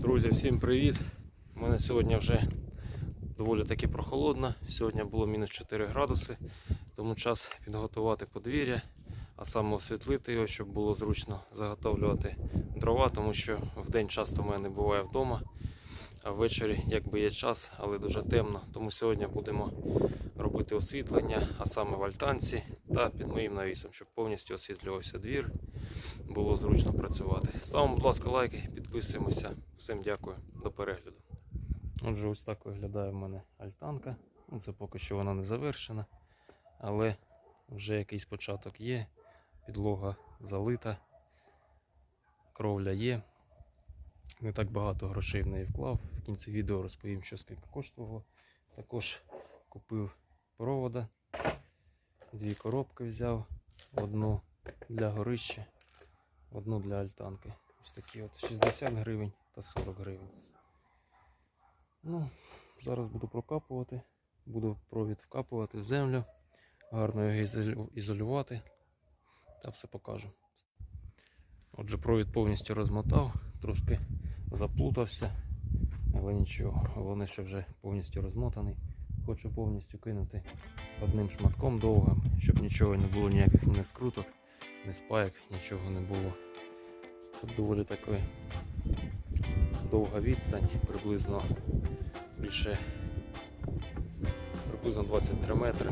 Друзі, всім привіт! У мене сьогодні вже доволі таки прохолодно. Сьогодні було мінус 4 градуси, тому час підготувати подвір'я, а саме освітлити його, щоб було зручно заготовлювати дрова, тому що в день часто в мене не буває вдома, а ввечері якби є час, але дуже темно. Тому сьогодні будемо робити освітлення, а саме в альтанці та під моїм навісом, щоб повністю освітлювався двір було зручно працювати. Ставимо, будь ласка, лайки, підписуємося. Всім дякую, до перегляду. Отже, ось так виглядає в мене альтанка. Ну, Це поки що вона не завершена, але вже якийсь початок є. Підлога залита, кровля є. Не так багато грошей в неї вклав. В кінці відео розповім, що скільки коштувало. Також купив провода, дві коробки взяв, одну для горища, одну для альтанки. Ось такі от 60 гривень та 40 гривень. Ну, зараз буду прокапувати, буду провід вкапувати в землю, гарно його ізолювати та все покажу. Отже, провід повністю розмотав, трошки заплутався, але нічого, головне, що вже повністю розмотаний. Хочу повністю кинути одним шматком довгим, щоб нічого не було, ніяких не скруток, не спайок, нічого не було. Тут доволі така довга відстань, приблизно більше приблизно 23 метри.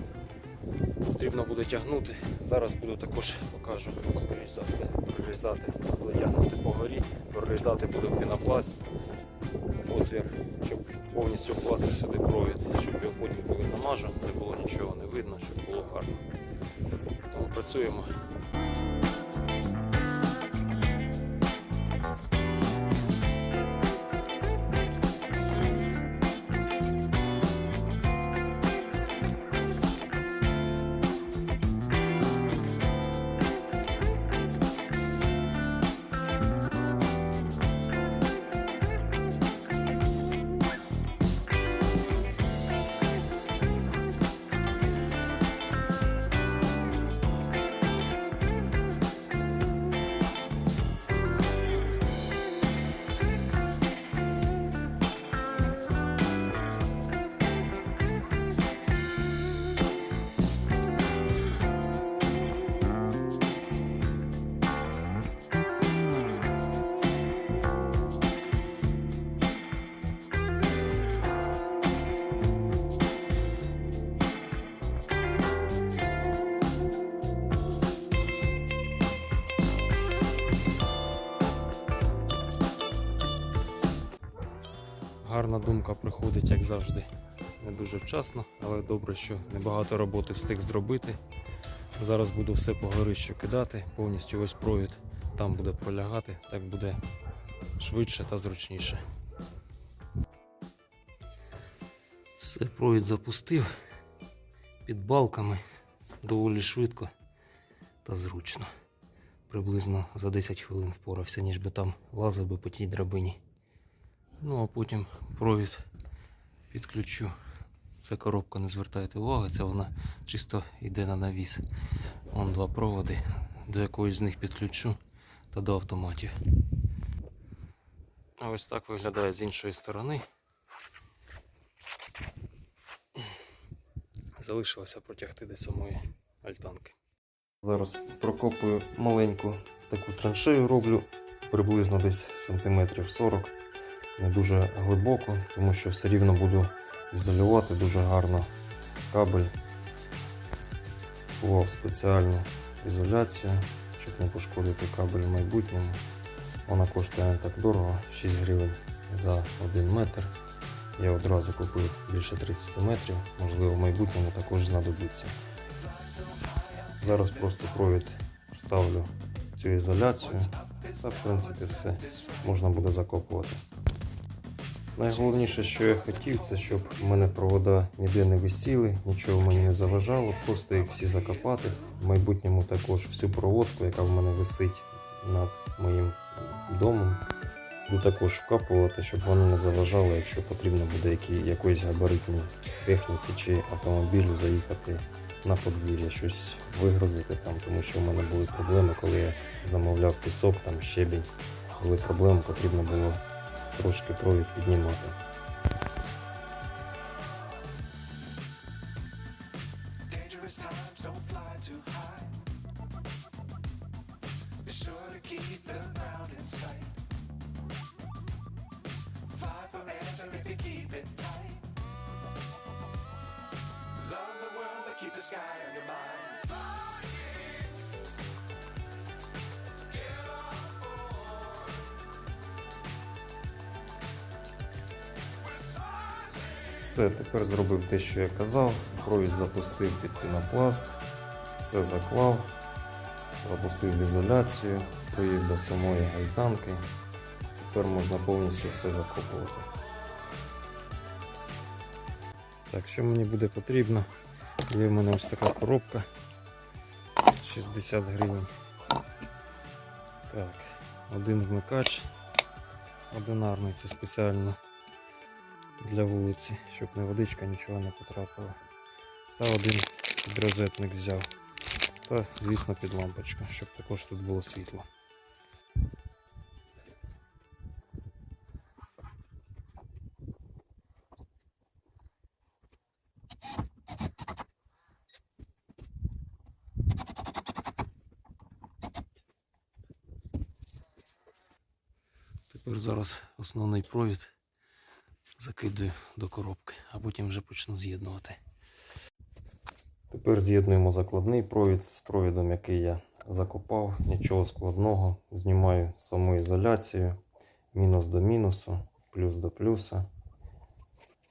Потрібно буде тягнути. Зараз буду також покажу, скоріш за все, прорізати, буду тягнути по горі, прорізати буду пінопласт отвір, щоб повністю вкласти сюди провід, щоб його потім, коли замажу, не було нічого не видно, щоб було гарно. Тому працюємо. Гарна думка приходить, як завжди, не дуже вчасно, але добре, що небагато роботи встиг зробити. Зараз буду все по горищу кидати, повністю весь провід там буде пролягати, так буде швидше та зручніше. Все, провід запустив під балками доволі швидко та зручно. Приблизно за 10 хвилин впорався, ніж би там лазив би по тій драбині. Ну а потім провід підключу. Це коробка, не звертайте уваги, це вона чисто йде на навіс. Вон два проводи, до якоїсь з них підключу та до автоматів. А ось так виглядає з іншої сторони. Залишилося протягти до самої альтанки. Зараз прокопую маленьку таку траншею роблю приблизно десь сантиметрів 40 не дуже глибоко, тому що все рівно буду ізолювати дуже гарно кабель. Купував спеціальну ізоляцію, щоб не пошкодити кабель в майбутньому. Вона коштує не так дорого, 6 гривень за 1 метр. Я одразу купив більше 30 метрів, можливо, в майбутньому також знадобиться. Зараз просто провід ставлю в цю ізоляцію та в принципі все можна буде закопувати. Найголовніше, що я хотів, це щоб в мене провода ніде не висіли, нічого мені не заважало, просто їх всі закопати. В майбутньому також всю проводку, яка в мене висить над моїм домом, буду також вкапувати, щоб воно не заважало, якщо потрібно буде якоїсь габаритній техніці чи автомобілю заїхати на подвір'я, щось вигрузити там, тому що в мене були проблеми, коли я замовляв пісок, там щебінь. Були проблеми, потрібно було трошки провід піднімати. Dangerous times don't fly too high. Все, тепер зробив те, що я казав. Провід запустив під пінопласт, все заклав, запустив в ізоляцію, привів до самої гайданки. Тепер можна повністю все закопувати. Так, що мені буде потрібно? Є в мене ось така коробка 60 гривень. Так, один вмикач одинарний, це спеціально для вулиці, щоб не водичка нічого не потрапила. Та один підрозетник взяв. Та, звісно, під лампочку, щоб також тут було світло. Тепер зараз основний провід закидую до коробки, а потім вже почну з'єднувати. Тепер з'єднуємо закладний провід з провідом, який я закопав. Нічого складного. Знімаю саму ізоляцію, мінус до мінусу, плюс до плюса.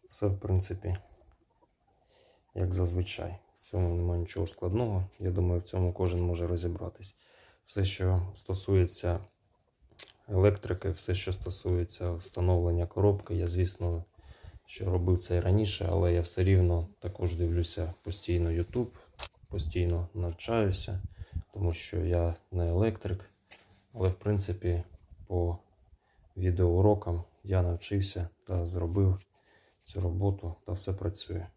Все, в принципі, як зазвичай. В цьому немає нічого складного. Я думаю, в цьому кожен може розібратись. Все, що стосується електрики, все, що стосується встановлення коробки, я, звісно, що робив це і раніше, але я все рівно також дивлюся постійно YouTube, постійно навчаюся, тому що я не електрик. Але, в принципі, по відеоурокам я навчився та зробив цю роботу та все працює.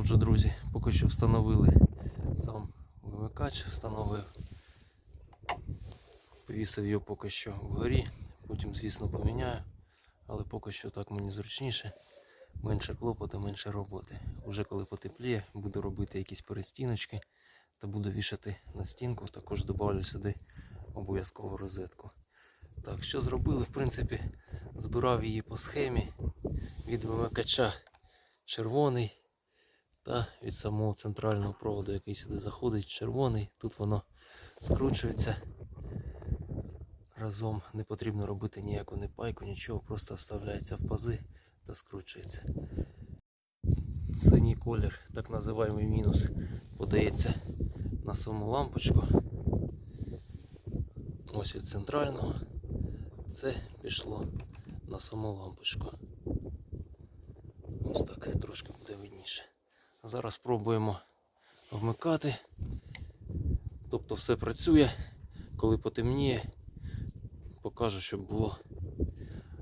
Отже, друзі, поки що встановили сам вимикач, встановив. Повісив його поки що вгорі, потім, звісно, поміняю. Але поки що так мені зручніше. Менше клопоту, менше роботи. Уже коли потепліє, буду робити якісь перестіночки та буду вішати на стінку. Також додавлю сюди обов'язково розетку. Так, що зробили? В принципі, збирав її по схемі від вимикача червоний та від самого центрального проводу, який сюди заходить, червоний. Тут воно скручується. Разом не потрібно робити ніяку не пайку, нічого, просто вставляється в пази та скручується. Синій колір, так називаємо мінус, подається на саму лампочку. Ось від центрального. Це пішло на саму лампочку. Ось так трошки буде видніше. Зараз спробуємо вмикати. Тобто все працює. Коли потемніє, покажу, щоб було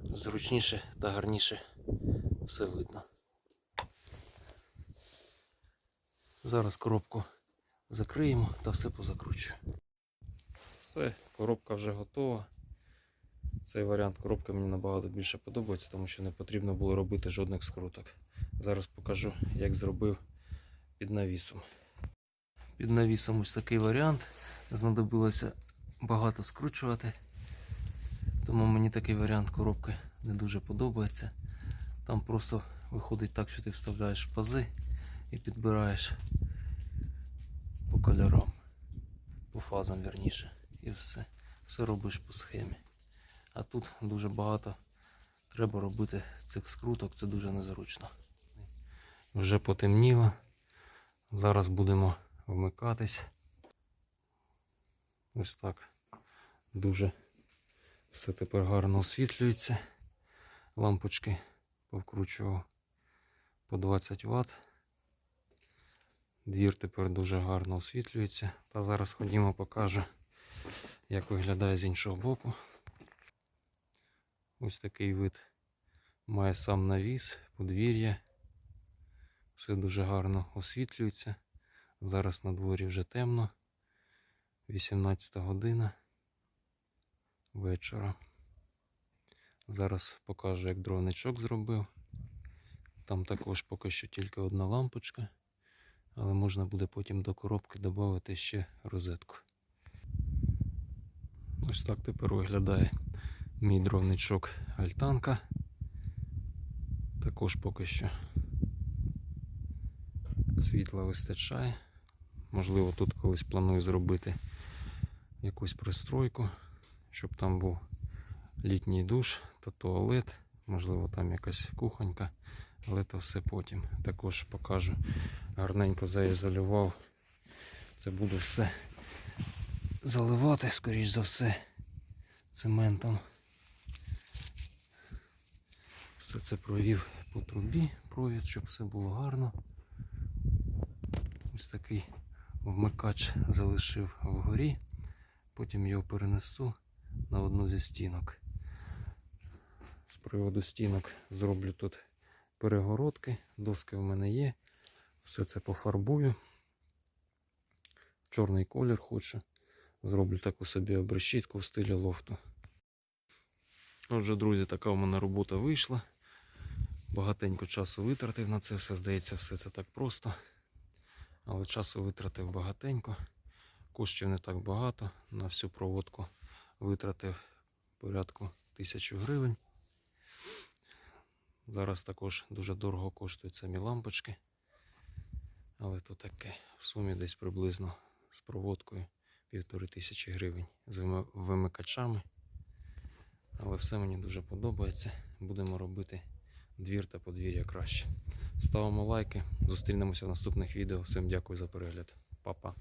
зручніше та гарніше все видно. Зараз коробку закриємо та все позакручую. Все, коробка вже готова. Цей варіант коробки мені набагато більше подобається, тому що не потрібно було робити жодних скруток. Зараз покажу, як зробив під навісом. Під навісом ось такий варіант. знадобилося багато скручувати. Тому мені такий варіант коробки не дуже подобається. Там просто виходить так, що ти вставляєш пази і підбираєш по кольорам, по фазам верніше. І все. Все робиш по схемі. А тут дуже багато треба робити цих скруток, це дуже незручно. Вже потемніло. Зараз будемо вмикатись. Ось так. Дуже все тепер гарно освітлюється. Лампочки повкручував по 20 Вт. Двір тепер дуже гарно освітлюється. Та зараз ходімо покажу, як виглядає з іншого боку. Ось такий вид має сам навіс, подвір'я. Все дуже гарно освітлюється. Зараз на дворі вже темно. 18 година вечора. Зараз покажу, як дровничок зробив. Там також поки що тільки одна лампочка, але можна буде потім до коробки додати ще розетку. Ось так тепер виглядає мій дровничок альтанка. Також поки що світла вистачає. Можливо, тут колись планую зробити якусь пристройку, щоб там був літній душ та туалет, можливо, там якась кухонька, але то все потім. Також покажу. Гарненько заізолював. Це буду все заливати, скоріш за все, цементом. Все це провів по трубі, провід, щоб все було гарно. Ось такий вмикач залишив вгорі. Потім його перенесу на одну зі стінок. З приводу стінок зроблю тут перегородки. Доски в мене є. Все це пофарбую. Чорний колір хочу. Зроблю таку собі обрешітку в стилі лофту. Отже, друзі, така в мене робота вийшла. Багатенько часу витратив на це все. Здається, все це так просто. Але часу витратив багатенько. Коштів не так багато. На всю проводку витратив порядку тисячу гривень. Зараз також дуже дорого коштують самі лампочки. Але то таке. В сумі десь приблизно з проводкою півтори тисячі гривень з вимикачами. Але все мені дуже подобається. Будемо робити двір та подвір'я краще. Ставимо лайки. Зустрінемося в наступних відео. Всім дякую за перегляд. Па-па.